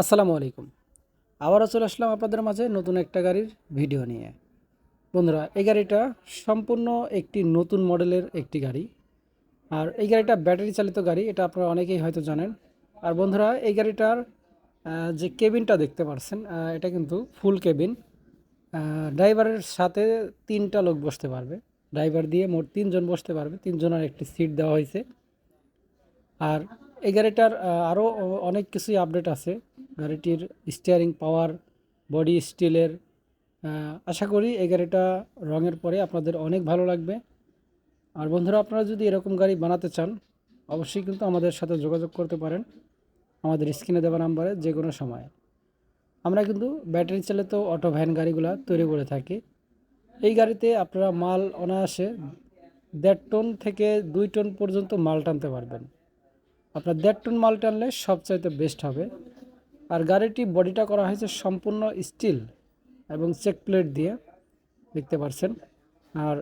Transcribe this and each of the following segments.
আসসালামু আলাইকুম। আবারও চলে আসলাম আপনাদের মাঝে নতুন একটা গাড়ির ভিডিও নিয়ে। বন্ধুরা, এই গাড়িটা সম্পূর্ণ একটি নতুন মডেলের একটি গাড়ি। আর এই গাড়িটা ব্যাটারি চালিত গাড়ি, এটা আপনারা অনেকেই হয়তো জানেন। আর বন্ধুরা, এই গাড়িটার যে কেবিনটা দেখতে পাচ্ছেন এটা কিন্তু ফুল কেবিন। ড্রাইভারের সাথে তিনটা লোক বসতে পারবে। ড্রাইভার দিয়ে মোট তিনজন বসতে পারবে। তিনজনের একটি সিট দেওয়া হয়েছে। আর এই গাড়িটার আরও অনেক কিছুই আপডেট আছে। গাড়িটির স্টিয়ারিং পাওয়ার বডি স্টিলের আশা করি এই গাড়িটা রঙের পরে আপনাদের অনেক ভালো লাগবে। আর বন্ধুরা, আপনারা যদি এরকম গাড়ি বানাতে চান, অবশ্যই কিন্তু আমাদের সাথে যোগাযোগ করতে পারেন। আমাদের স্ক্রিনে দেওয়া নাম্বারে যে কোনো সময়। আমরা কিন্তু ব্যাটারি চালিত অটো ভ্যান গাড়িগুলো তৈরি করে থাকি। এই গাড়িতে আপনারা মাল অনায়াসে দেড় টন থেকে দুই টন পর্যন্ত মাল টানতে পারবেন। আপনার দেড় টন মাল টানলে সবচাইতে বেস্ট হবে। আর গাড়িটি বডিটা করা হয়েছে সম্পূর্ণ স্টিল এবং চেক প্লেট দিয়ে দেখতে পারছেন। আর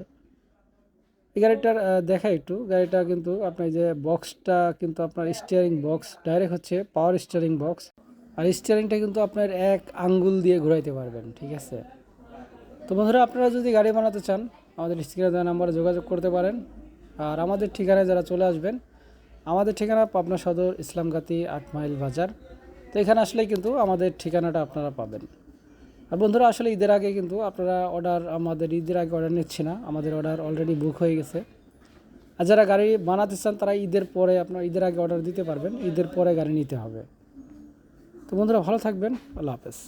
এই গাড়িটার দেখা একটু। গাড়িটা কিন্তু আপনার যে বক্সটা কিন্তু আপনার স্টিয়ারিং বক্স ডাইরেক্ট হচ্ছে পাওয়ার স্টিয়ারিং বক্স আর স্টিয়ারিংটা কিন্তু আপনার এক আঙ্গুল দিয়ে ঘোরাইতে পারবেন, ঠিক আছে? তো বন্ধুরা, আপনারা যদি গাড়ি বানাতে চান, আমাদের স্ক্রিনে দেওয়া নাম্বারে যোগাযোগ করতে পারেন। আর আমাদের ঠিকানায় যারা চলে আসবেন, আমাদের ঠিকানা পাবনা সদর ইসলামগাতি আট মাইল বাজার। তো এখানে আসলে কিন্তু আমাদের ঠিকানাটা আপনারা পাবেন। আর বন্ধুরা, আসলে ঈদের আগে কিন্তু আপনারা অর্ডার আমাদের, ঈদের আগে অর্ডার নিচ্ছে না, আমাদের অর্ডার অলরেডি বুক হয়ে গেছে। আর যারা গাড়ি বানাতে চান, তারা ঈদের পরে আপনার ঈদের আগে অর্ডার দিতে পারবেন, ঈদের পরে গাড়ি নিতে হবে। তো বন্ধুরা, ভালো থাকবেন, আল্লাহ হাফেজ।